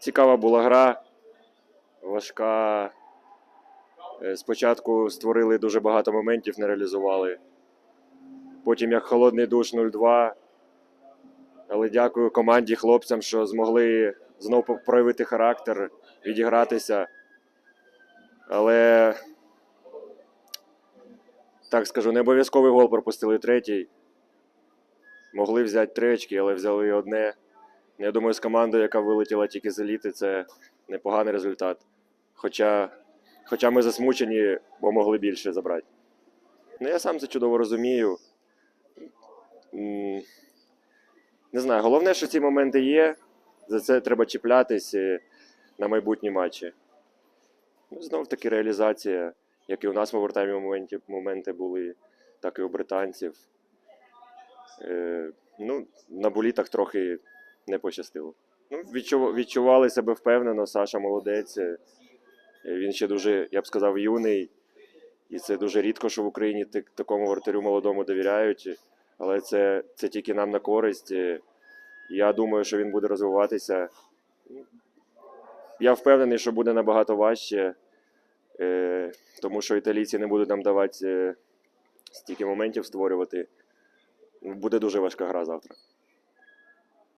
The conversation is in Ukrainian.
Цікава була гра, важка. Е, Спочатку створили дуже багато моментів, не реалізували. Потім як холодний душ 0-2. Але дякую команді, хлопцям, що змогли знову проявити характер, відігратися. Але так скажу, не обов'язковий гол пропустили третій. Могли взяти три очки, але взяли одне. Я думаю, з командою, яка вилетіла тільки з еліти, це непоганий результат. Хоча, хоча ми засмучені, бо могли більше забрати. Ну, я сам це чудово розумію. Не знаю, головне, що ці моменти є. За це треба чіплятись е, на майбутні матчі. Ну, знов таки реалізація, як і у нас в овертаймі моменті, моменти були, так і у британців. Е, ну, на болітах трохи не пощастило. Ну, відчув, відчували себе впевнено, Саша молодець. Е, Він ще дуже, я б сказав, юний. І це дуже рідко, що в Україні так- такому вратарю молодому довіряють. Але це, це тільки нам на користь. Е, Я думаю, що він буде розвиватися. Я впевнений, що буде набагато важче, е, тому що італійці не будуть нам давати стільки моментів створювати. Буде дуже важка гра завтра.